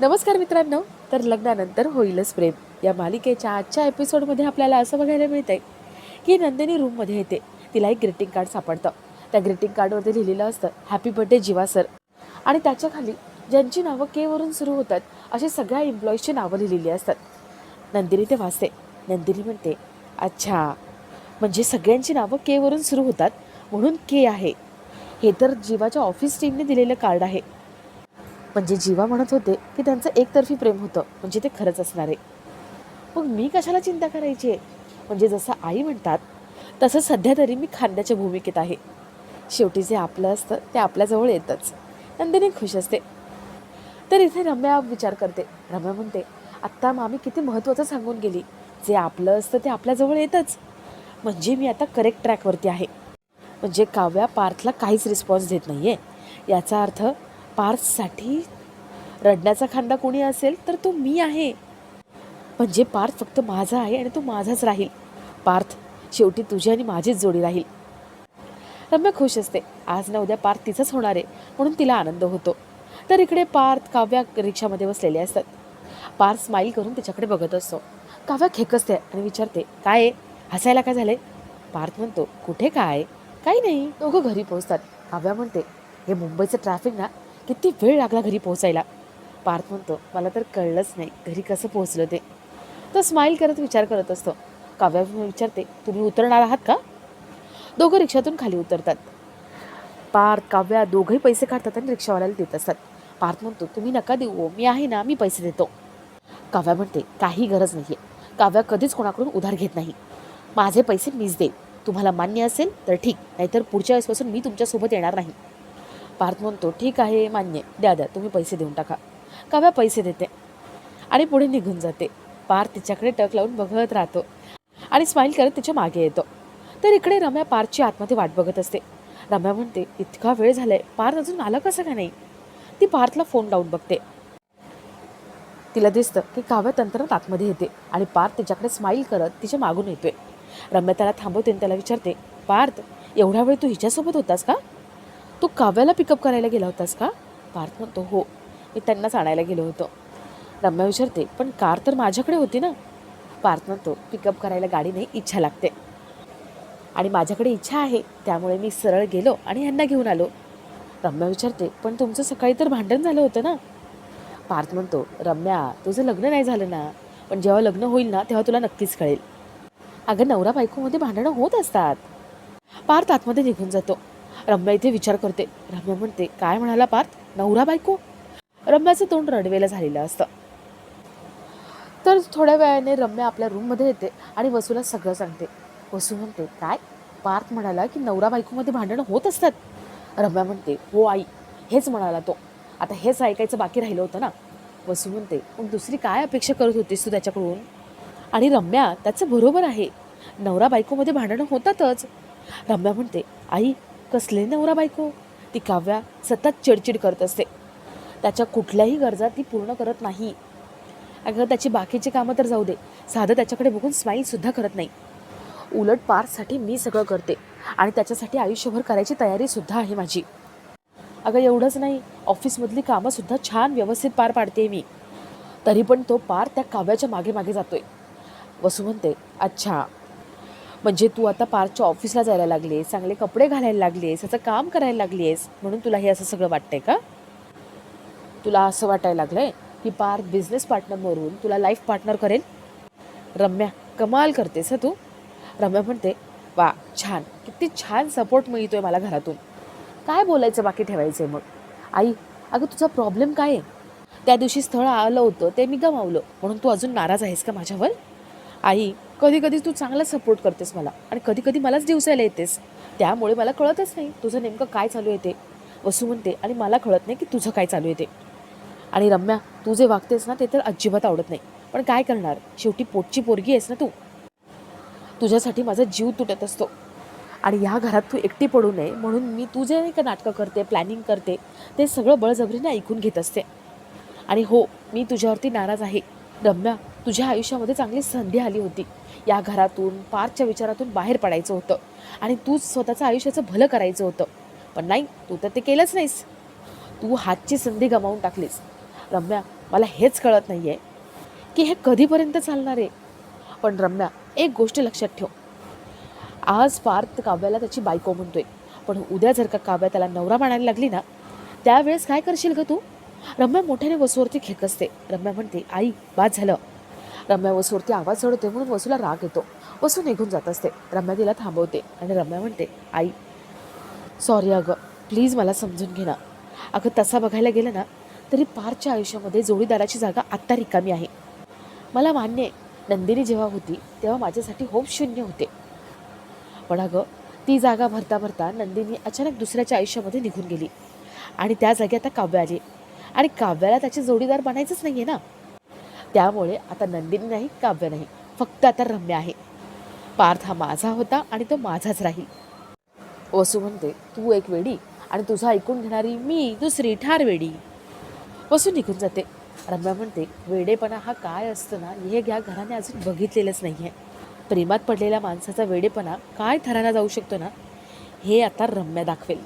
नमस्कार मित्रांनो तर लग्नानंतर होईलच प्रेम. या मालिकेच्या आजच्या एपिसोडमध्ये आपल्याला असं बघायला मिळतं आहे की नंदिनी रूममध्ये येते. तिला एक ग्रीटिंग कार्ड सापडतं. त्या ग्रीटिंग कार्डवरती लिहिलेलं असतं हॅपी बर्थडे जीवा सर आणि त्याच्याखाली ज्यांची नावं केवरून सुरू होतात अशी सगळ्या एम्प्लॉईजची नावं लिहिलेली असतात. नंदिनी ते वाचते. नंदिनी म्हणते अच्छा म्हणजे सगळ्यांची नावं केवरून सुरू होतात म्हणून के आहे. हे तर जीवाच्या ऑफिस टीमने दिलेलं कार्ड आहे. म्हणजे जीवा म्हणत होते की त्यांचं एकतर्फी प्रेम होतं म्हणजे ते खरंच असणार. आहे मग मी कशाला चिंता करायची? आहे म्हणजे जसं आई म्हणतात तसं सध्या तरी मी खांद्याच्या भूमिकेत आहे. शेवटी जे आपलं असतं ते आपल्याजवळ येतंच. नंदिनी खुश असते. तर इथे रम्या विचार करते. रम्या म्हणते आत्ता मामी किती महत्त्वाचं सांगून गेली. जे आपलं असतं ते आपल्याजवळ येतंच. म्हणजे मी आता करेक्ट ट्रॅकवरती आहे. म्हणजे काव्या पार्थला काहीच रिस्पॉन्स देत नाही आहे याचा अर्थ पार्थसाठी रडण्याचा खांदा कोणी असेल तर तो मी आहे. म्हणजे पार्थ फक्त माझा आहे आणि तो माझाच राहील. पार्थ शेवटी तुझी आणि माझीच जोडी राहील. रम्या खुश असते. आज ना उद्या पार्थ तिचाच होणार आहे म्हणून तिला आनंद होतो. तर इकडे पार्थ काव्या रिक्षामध्ये बसलेले असतात. पार्थ स्माईल करून तिच्याकडे बघत असतो. काव्या खेकसते आणि विचारते काय आहे? हसायला काय झाले पार्थ म्हणतो कुठे काय? काही नाही. दोघं घरी पोहोचतात. काव्या म्हणते हे मुंबईचं ट्रॅफिक ना किती वेळ लागला घरी पोहोचायला? पार्थ म्हणतो मला तर कळलंच नाही घरी कसं पोहोचलं ते. तो स्माईल करत विचार करत असतो. काव्या विचारते तुम्ही उतरणार आहात का? दोघं रिक्षातून खाली उतरतात. पार्थ काव्या दोघंही पैसे काढतात आणि रिक्षावाल्याला देत असतात. पार्थ म्हणतो तुम्ही नका देऊ हो, मी आहे ना मी पैसे देतो. काव्या म्हणते काही गरज नाही आहे काव्या कधीच कोणाकडून उधार घेत नाही. माझे पैसे मीच दे तुम्हाला मान्य असेल तर ठीक नाहीतर पुढच्या वेळेसपासून मी तुमच्यासोबत येणार नाही. पार्थ म्हणतो ठीक आहे मान्य. द्या द्या. तुम्ही पैसे देऊन टाका. काव्या पैसे देते? आणि पुढे निघून जाते. पार्थ तिच्याकडे टक लावून बघत राहतो आणि स्माईल करत तिच्यामागे येतो. तर इकडे रम्या पार्थची आतमध्ये वाट बघत असते. रम्या म्हणते इतका वेळ झालाय. पार्थ अजून आला कसं का नाही? ती पार्थला फोन लावून बघते. तिला दिसतं की काव्या तंत्रणात आतमध्ये येते आणि पार्थ तिच्याकडे स्माईल करत तिच्या मागून येतोय. रम्या त्याला थांबवते आणि त्याला विचारते पार्थ एवढा वेळ तू हिच्यासोबत होतास का? तू काव्याला पिकअप करायला गेला होतास का? पार्थ म्हणतो हो. मी त्यांनाच आणायला गेलो होतो. रम्या विचारते पण कार तर माझ्याकडे होती ना? पार्थ म्हणतो पिकअप करायला गाडीने इच्छा लागते. आणि माझ्याकडे इच्छा आहे त्यामुळे मी सरळ गेलो आणि ह्यांना घेऊन आलो. रम्या विचारते पण तुमचं सकाळी तर भांडण झालं होतं ना? पार्थ म्हणतो रम्या तुझं लग्न नाही झालं ना? पण जेव्हा लग्न होईल ना तेव्हा तुला नक्कीच कळेल. अगं नवरा बायकोमध्ये भांडणं होत असतात. पार्थ आतमध्ये निघून जातो. रम्या इथे विचार करते. रम्या म्हणते काय म्हणाला पार्थ? नवरा बायको? रम्याचं तोंड रडवेलं झालेलं असतं. तर थोड्या वेळाने रम्या आपल्या रूममध्ये येते आणि वसूला सगळं सांगते. वसू म्हणते काय? पार्थ म्हणाला की नवरा बायकोमध्ये भांडणं होत असतात? रम्या म्हणते हो आई हेच म्हणाला तो. आता हेच ऐकायचं बाकी राहिलं होतं ना? वसू म्हणते मग दुसरी काय अपेक्षा करत होतीस तू त्याच्याकडून? आणि रम्या त्याचं बरोबर आहे. नवरा बायकोमध्ये भांडणं होतातच. रम्या म्हणते आई कसले नवरा बायको? ती काव्या सतत चिडचिड करत असते. त्याच्या कुठल्याही गरजा ती पूर्ण करत नाही. अगं त्याची बाकीची कामं तर जाऊ दे. साधं त्याच्याकडे बघून स्माईलसुद्धा करत नाही. उलट पार्थसाठी मी सगळं करते. आणि त्याच्यासाठी आयुष्यभर करायची तयारीसुद्धा आहे माझी. अगं एवढंच नाही. ऑफिसमधली कामंसुद्धा छान व्यवस्थित पार पाडते मी. तरी पण तो पार त्या काव्याच्या मागे मागे जातोय. वसू म्हणते अच्छा म्हणजे तू आता पार्कच्या ऑफिसला जायला लागलीस चांगले कपडे घालायला लागलीस याचं काम करायला लागलीस म्हणून तुला हे असं सगळं वाटतंय का? तुला असं वाटायला आहे की पार बिझनेस पार्टनरवरून तुला लाईफ पार्टनर करेल? रम्या कमाल करतेस हा तू. रम्या म्हणते वा छान. किती छान सपोर्ट मिळतोय मला घरातून. काय बोलायचं बाकी ठेवायचं आहे मग? आई अगं तुझा प्रॉब्लेम काय आहे? त्या दिवशी स्थळ आलं होतं ते मी गमावलं. म्हणून तू अजून नाराज आहेस का माझ्यावर? आई कधी कधी तू चांगला सपोर्ट करतेस मला आणि कधी कधी मलाच दिवसायला येतेस. त्यामुळे मला कळतच नाही तुझं नेमकं काय चालू आहे ते. वसू म्हणते आणि मला कळत नाही की तुझं काय चालू आहे ते. आणि रम्या तू जे वागतेस ना ते तर अजिबात आवडत नाही. पण काय करणार? शेवटी पोटची पोरगी आहेस ना तू. तुझ्यासाठी माझा जीव तुटत असतो. आणि ह्या घरात तू एकटी पडू नये म्हणून मी तू जे नाही का नाटकं करते प्लॅनिंग करते. ते सगळं बळजबरीने ऐकून घेत असते. आणि हो मी तुझ्यावरती नाराज आहे. रम्या तुझ्या आयुष्यामध्ये चांगली संधी आली होती. या घरातून पारच्या विचारातून बाहेर पडायचं होतं. आणि तू स्वतःचं आयुष्याचं भलं करायचं होतं. पण नाही तू तर ते केलंच नाहीस. तू हातची संधी गमावून टाकलीस. रम्या मला हेच कळत नाही आहे की हे कधीपर्यंत चालणार आहे. पण रम्या एक गोष्ट लक्षात ठेव. आज पार्थ काव्याला त्याची बायको म्हणतोय. पण उद्या जर का काव्या त्याला नवरा म्हणायला लागली ना त्यावेळेस काय करशील ग तू? रम्या मोठ्याने वसूवरती खेकसते रम्या म्हणते आई बाद झालं. रम्या वसूवरती आवाज चढवते म्हणून वसूला राग येतो. वसू निघून जात असते. रम्या तिला थांबवते आणि रम्या म्हणते आई सॉरी अगं प्लीज मला समजून घे ना. अगं तसा बघायला गेलं ना तरी पारच्या आयुष्यामध्ये जोडीदाराची जागा आत्ता रिकामी आहे. मला मान्य आहे नंदिनी जेव्हा होती तेव्हा माझ्यासाठी होप शून्य होते. पण अगं ती जागा भरता भरता नंदिनी अचानक दुसऱ्याच्या आयुष्यामध्ये निघून गेली. आणि त्या जागी आता काव्य आली. आणि काव्याला त्याचे जोडीदार बनायचंच नाही आहे ना. त्यामुळे आता नंदिनी नाही काव्य नाही. फक्त आता रम्य आहे. पार्थ हा माझा होता आणि तो माझाच राहील. वसू म्हणते तू एक वेडी आणि तुझा ऐकून घेणारी मी दुसरी ठार वेडी. वसू निघून जाते. रम्या म्हणते वेडेपणा हा काय असतं ना हे घ्या घराने अजून बघितलेलंच नाही आहे प्रेमात पडलेल्या माणसाचा वेडेपणा काय थराला जाऊ शकतो ना? हे आता रम्या दाखवेल.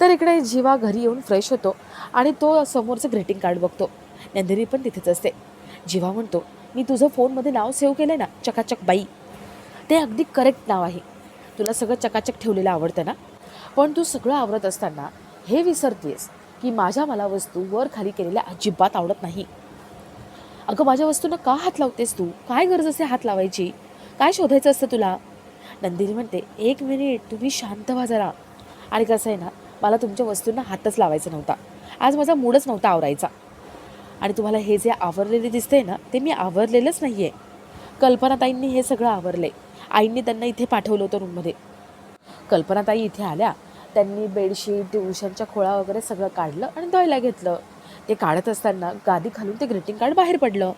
तर इकडे जीवा घरी येऊन फ्रेश होतो आणि तो समोरचं ग्रीटिंग कार्ड बघतो. नंदिनी पण तिथेच असते. जीवा म्हणतो मी तुझं फोनमध्ये नाव सेव्ह केलं ना चकाचक बाई. ते अगदी करेक्ट नाव आहे. तुला सगळं चकाचक ठेवलेलं आवडतं ना? पण तू सगळं आवडत असताना हे विसरतेस की माझ्या मला वस्तू वर खाली केलेल्या अजिबात आवडत नाही. अगं माझ्या वस्तूंना का हात लावतेस तू? काय गरज असते हात लावायची? काय शोधायचं असतं तुला? नंदिनी म्हणते एक मिनिट तुम्ही शांत व्हा जरा. आणि कसं आहे ना मला तुमच्या वस्तूंना हातच लावायचा नव्हता. आज माझा मूडच नव्हता आवरायचा. आणि तुम्हाला हे जे आवरलेले दिसते ना ते मी आवरलेलंच नाही आहे कल्पनाताईंनी हे सगळं आवरलं. आहे आईंनी त्यांना इथे पाठवलं होतं रूममध्ये कल्पनाताई इथे आल्या त्यांनी बेडशीट ट्युशनच्या खोळा वगैरे सगळं काढलं आणि धुवायला घेतलं. ते काढत असताना गादी खालून ते ग्रीटिंग कार्ड बाहेर पडलं.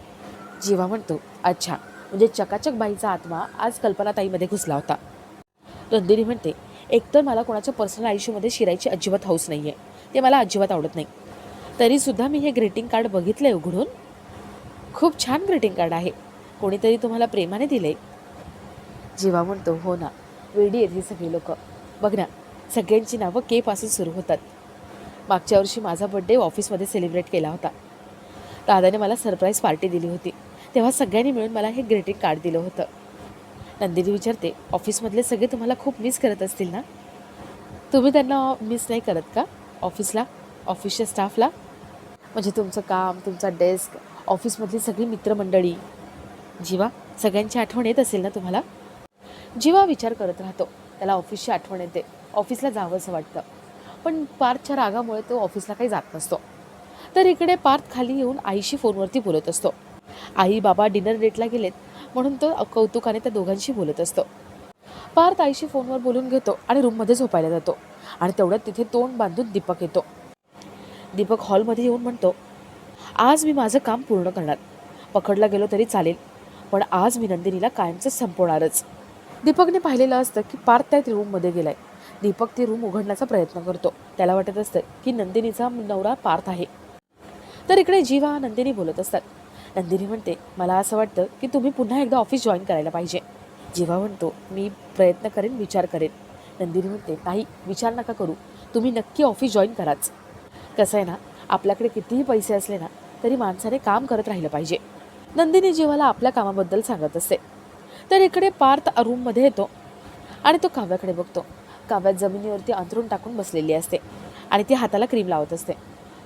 जीवा म्हणतो अच्छा म्हणजे चकाचक बाईचा आत्मा आज कल्पनाताईमध्ये घुसला होता. नंदिनी म्हणते एकतर मला कोणाच्या पर्सनल आयुष्यामध्ये शिरायची अजिबात हौस नाही आहे ते मला अजिबात आवडत नाही. तरीसुद्धा मी हे ग्रीटिंग कार्ड बघितलं आहे उघडून. खूप छान ग्रीटिंग कार्ड आहे. कोणीतरी तुम्हाला प्रेमाने दिले जीवा म्हणतो हो ना वेडी आहेत ही सगळी लोकं. बघ ना सगळ्यांची नावं के पासून सुरू होतात. मागच्या वर्षी माझा बड्डे ऑफिसमध्ये सेलिब्रेट केला होता. दादाने मला सरप्राईज पार्टी दिली होती. तेव्हा सगळ्यांनी मिळून मला हे ग्रीटिंग कार्ड दिलं होतं. नंदिनी विचारते ऑफिसमधले सगळे तुम्हाला खूप मिस करत असतील ना? तुम्ही त्यांना मिस नाही करत का? ऑफिसला ऑफिसच्या स्टाफला? म्हणजे तुमचं काम तुमचा डेस्क ऑफिसमधली सगळी मित्रमंडळी. जीवा सगळ्यांची आठवण येत असेल ना तुम्हाला? जीवा विचार करत राहतो. त्याला ऑफिसची आठवण येते. ऑफिसला जावंसं वाटतं. पण पार्थच्या रागामुळे तो ऑफिसला काही जात नसतो. तर इकडे पार्थ खाली येऊन आईशी फोनवरती बोलत असतो. आई बाबा डिनर डेटला गेलेत म्हणून तो कौतुकाने त्या दोघांशी बोलत असतो. पार्थ आईशी फोनवर बोलून घेतो आणि रूममध्ये झोपायला जातो. आणि तेवढ्यात तिथे तोंड बांधून दीपक येतो. दीपक हॉलमध्ये येऊन म्हणतो आज मी माझं काम पूर्ण करणार. पकडला गेलो तरी चालेल पण आज मी नंदिनीला कायमचं संपवणारच. दीपकने पाहिलेलं असतं की पार्थ त्या रूममध्ये गेलाय. दीपक ती रूम उघडण्याचा प्रयत्न करतो. त्याला वाटत असतं की नंदिनीचा नवरा पार्थ आहे. तर इकडे जीवा नंदिनी बोलत असतात. नंदिनी म्हणते मला असं वाटतं की तुम्ही पुन्हा एकदा ऑफिस जॉईन करायला पाहिजे. जीवा म्हणतो मी प्रयत्न करेन विचार करेन. नंदिनी म्हणते नाही विचार नका करू. तुम्ही नक्की ऑफिस जॉईन कराच. कसं आहे ना आपल्याकडे कितीही पैसे असले ना तरी माणसाने काम करत राहिलं पाहिजे. नंदिनी जीवाला आपल्या कामाबद्दल सांगत असते. तर इकडे पार्थ रूममध्ये येतो आणि तो काव्याकडे बघतो. काव्यात जमिनीवरती अंतरून टाकून बसलेली असते आणि ती हाताला क्रीम लावत असते.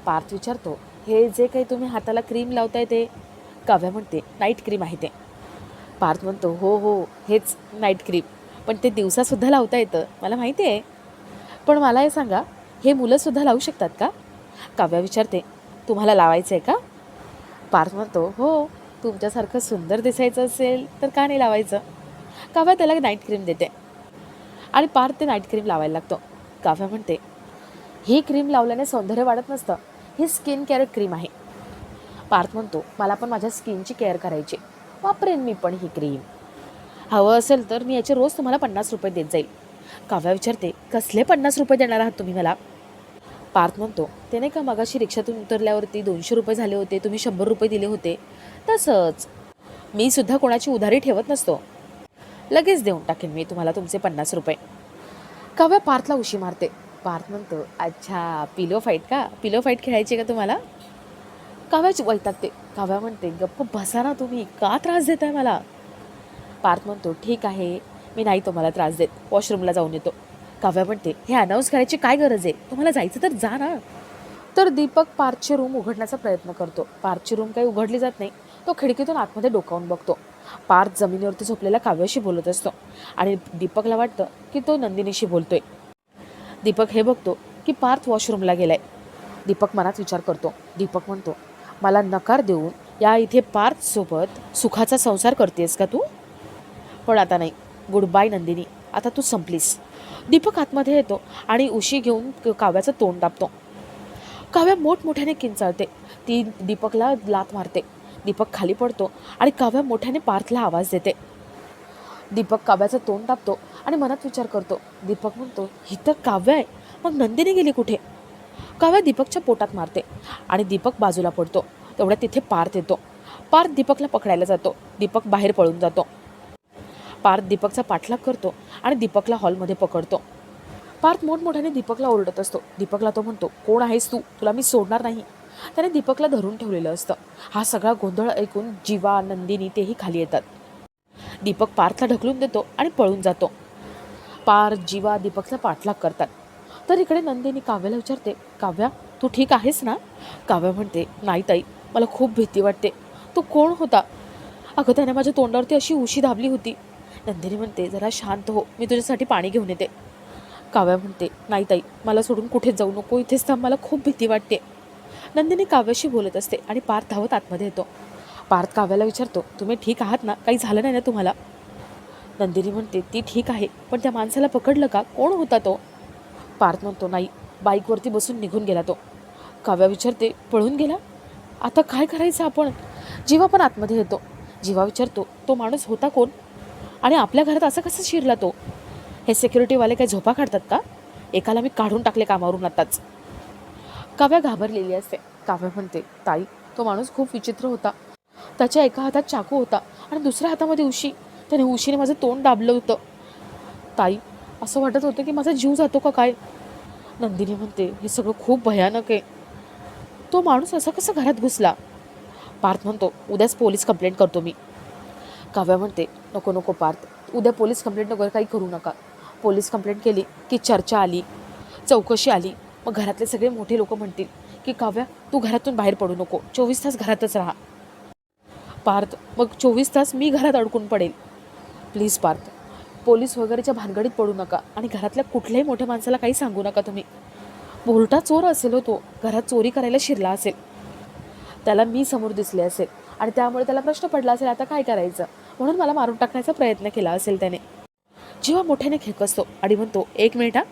पार्थ विचारतो हे जे काही तुम्ही हाताला क्रीम लावताय ते? काव्या म्हणते नाईट क्रीम आहे ते. पार्थ म्हणतो हो हो हेच नाईट क्रीम. पण ते दिवसासुद्धा लावता येतं मला माहिती आहे. पण मला हे सांगा हे मुलंसुद्धा लावू शकतात का? काव्या विचारते तुम्हाला लावायचं आहे का? पार्थ म्हणतो हो तुमच्यासारखं सुंदर दिसायचं असेल तर का नाही लावायचं? काव्या त्याला नाईट क्रीम देते आणि पार्थ ते नाईट क्रीम लावायला लागतो. काव्या म्हणते ही क्रीम लावल्याने सौंदर्य वाढत नसतं. ही स्किन केअर क्रीम आहे. पार्थ म्हणतो मला पण माझ्या स्किनची केअर करायची वापरेन मी पण ही क्रीम हवं असेल तर मी याचे रोज तुम्हाला पन्नास रुपये देत जाईल. काव्या विचारते कसले पन्नास रुपये देणार आहात तुम्ही मला? पार्थ म्हणतो. ते नाही का मगाशी रिक्षातून उतरल्यावरती दोनशे रुपये झाले होते तुम्ही शंभर रुपये दिले होते. तसंच मी सुद्धा कोणाची उधारी ठेवत नसतो. लगेच देऊन टाकेन मी तुम्हाला तुमचे पन्नास रुपये. काव्या पार्थला उशी मारते. पार्थ म्हणतो अच्छा पिलो फाईट का? पिलो फाईट खेळायची का तुम्हाला? काव्याच वैतागते. काव्या म्हणते गप्प बसा ना तुम्ही का त्रास देताय मला? पार्थ म्हणतो ठीक आहे मी नाही तुम्हाला त्रास देत. वॉशरूमला जाऊन येतो. काव्या म्हणते हे अनाऊन्स करायची काय गरज आहे? तुम्हाला जायचं तर जा ना. तर दीपक पार्थची रूम उघडण्याचा प्रयत्न करतो. पार्थची रूम काही उघडली जात नाही. तो खिडकीतून आतमध्ये डोकावून बघतो. पार्थ जमिनीवरती झोपलेल्या काव्याशी बोलत असतो. आणि दीपकला वाटतं की तो नंदिनीशी बोलतोय. दीपक हे बघतो की पार्थ वॉशरूमला गेलाय. दीपक मनात विचार करतो. दीपक म्हणतो मला नकार देऊन या इथे पार्थसोबत सुखाचा संसार करतेस का तू? पण आता नाही. Goodbye Nandini. आता तू संपलीस. दीपक आतमध्ये येतो आणि उशी घेऊन क- काव्याचं तोंड दाबतो. काव्या मोठमोठ्याने किंचाळते. ती दीपकला लात मारते. दीपक खाली पडतो आणि काव्या मोठ्याने पार्थला आवाज देते. दीपक काव्याचं तोंड दाबतो आणि मनात विचार करतो. दीपक म्हणतो ही तर काव्य आहे. मग नंदिनी गेली कुठे? काव्या दीपकच्या पोटात मारते आणि दीपक बाजूला पडतो. तेवढ्या तिथे पार्थ येतो. पार्थ दीपकला पकडायला जातो. दीपक बाहेर पळून जातो. पार्थ दीपकचा पाठलाग करतो आणि दीपकला हॉलमध्ये पकडतो. पार्थ मोठमोठ्याने दीपकला ओरडत असतो. दीपकला तो म्हणतो कोण आहेस तू? तुला मी सोडणार नाही. त्याने दीपकला धरून ठेवलेलं असतं. हा सगळा गोंधळ ऐकून जीवा नंदिनी तेही खाली येतात. दीपक पार्थला ढकलून देतो आणि पळून जातो. पार्थ जीवा दीपकचा पाठलाग करतात. तर इकडे नंदिनी काव्याला विचारते काव्या तू ठीक आहेस ना? काव्या म्हणते नाही ताई मला खूप भीती वाटते. तू कोण होता? अगं त्याने माझ्या तोंडावरती अशी उशी दाबली होती. नंदिनी म्हणते जरा शांत हो मी तुझ्यासाठी पाणी घेऊन येते. काव्या म्हणते नाही ताई मला सोडून कुठेच जाऊ नको इथेच थांब मला खूप भीती वाटते. नंदिनी काव्याशी बोलत असते आणि पार्थ धावत आतमध्ये येतो. पार्थ काव्याला विचारतो तुम्ही ठीक आहात ना? काही झालं नाही ना तुम्हाला? नंदिनी म्हणते ती ठीक आहे पण त्या माणसाला पकडलं का? कोण होता तो? पार्थ म्हणतो नाही बाईकवरती बसून निघून गेला तो. काव्या विचारते पळून गेला? आता काय करायचं आपण? जीवा पण आतमध्ये येतो. जीवा विचारतो तो माणूस होता कोण? आणि आपल्या घरात असं कसं शिरला तो? हे सिक्युरिटीवाले काही झोपा काढतात का? एकाला मी काढून टाकले कामावरून आताच. काव्या घाबरलेली असते. काव्या म्हणते ताई तो माणूस खूप विचित्र होता. त्याच्या एका हातात चाकू होता आणि दुसऱ्या हातामध्ये उशी. त्याने उशीने माझं तोंड दाबलं होतं. ताई असं वाटत होतं की माझा जीव जातो का काय? नंदिनी म्हणते हे सगळं खूप भयानक आहे. तो माणूस असा कसा घरात घुसला? पार्थ म्हणतो उद्याच पोलीस कंप्लेंट करतो मी. काव्या म्हणते नको नको पार्थ. उद्या पोलीस कंप्लेंट वगैरे काही करू नका. पोलीस कंप्लेंट केली की चर्चा आली चौकशी आली. मग घरातले सगळे मोठे लोक म्हणतील की काव्या तू घरातून बाहेर पडू नको. चोवीस तास घरातच राहा. पार्थ मग चोवीस तास मी घरात अडकून पडेल. प्लीज पार्थ. पोलीस वगैरेच्या भानगडीत पडू नका आणि घरातल्या कुठल्याही मोठ्या माणसाला काही सांगू नका तुम्ही. बोलटा चोर असेल हो तो. घरात चोरी करायला शिरला असेल. त्याला मी समोर दिसले असेल आणि त्यामुळे त्याला प्रश्न पडला असेल आता काय करायचं? म्हणून मला मारून टाकण्याचा प्रयत्न केला असेल त्याने. जेव्हा मोठ्याने खेकसतो आणि म्हणतो एक मिनिट हा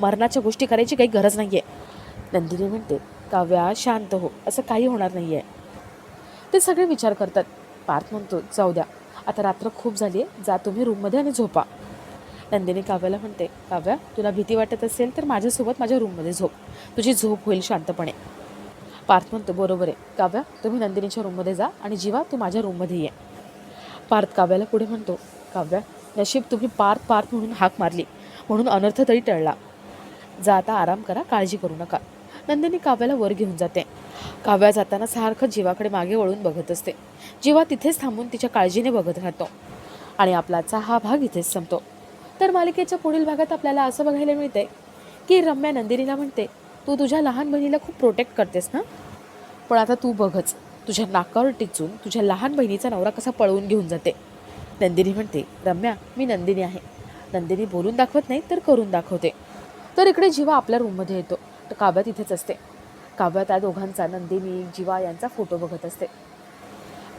मरणाच्या गोष्टी करायची काही गरज नाही आहे नंदिनी म्हणते काव्या शांत हो असं काही होणार नाही आहे ते सगळे विचार करतात. पार्थ म्हणतो जाऊ द्या आता रात्र खूप झाली आहे जा तुम्ही रूममध्ये आणि झोपा. नंदिनी काव्याला म्हणते काव्या तुला भीती वाटत असेल तर माझ्यासोबत माझ्या रूममध्ये झोप. तुझी झोप होईल शांतपणे. पार्थ म्हणतो बरोबर आहे. काव्या तुम्ही नंदिनीच्या रूममध्ये जा आणि जीवा तू माझ्या रूममध्ये ये. पार्थ काव्याला पुढे म्हणतो काव्या नशीब तुम्ही पार्थ पार्थ म्हणून हाक मारली म्हणून अनर्थ तरी टळला. जा आता आराम करा काळजी करू नका. नंदिनी काव्याला वर घेऊन जाते. काव्या जाताना सारखं जीवाकडे मागे वळून बघत असते. जीवा तिथेच थांबून तिच्या काळजीने बघत राहतो. आणि आपलाचा हा भाग इथेच संपतो. तर मालिकेच्या पुढील भागात आपल्याला असं बघायला मिळते की रम्या नंदिनीला म्हणते तू तुझ्या लहान बहिणीला खूप प्रोटेक्ट करतेस ना? पण आता तू बघच. तुझ्या नाकावर टिचून तुझ्या लहान बहिणीचा नवरा कसा पळवून घेऊन जाते? नंदिनी म्हणते रम्या मी नंदिनी आहे. नंदिनी बोलून दाखवत नाही तर करून दाखवते. तर इकडे जीवा आपल्या रूममध्ये येतो. तर काव्या तिथेच असते. काव्या त्या दोघांचा नंदिनी जीवा यांचा फोटो बघत असते.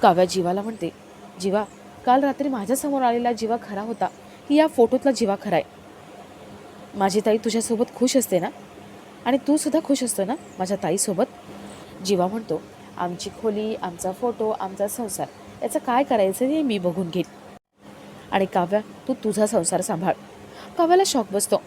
काव्या जीवाला म्हणते जीवा काल रात्री माझ्यासमोर आलेला जीवा खरा होता. की या फोटोतला जीवा खरा आहे. माझी ताई तुझ्यासोबत खुश असते ना? आणि तू सुद्धा खुश असतो ना माझ्या ताईसोबत? जीवा म्हणतो आमची खोली आमचा फोटो आमचा संसार. याचं काय करायचं हे मी बघून घेईन. आणि काव्या तू तुझा संसार सांभाळ. काव्याला शॉक बसतो.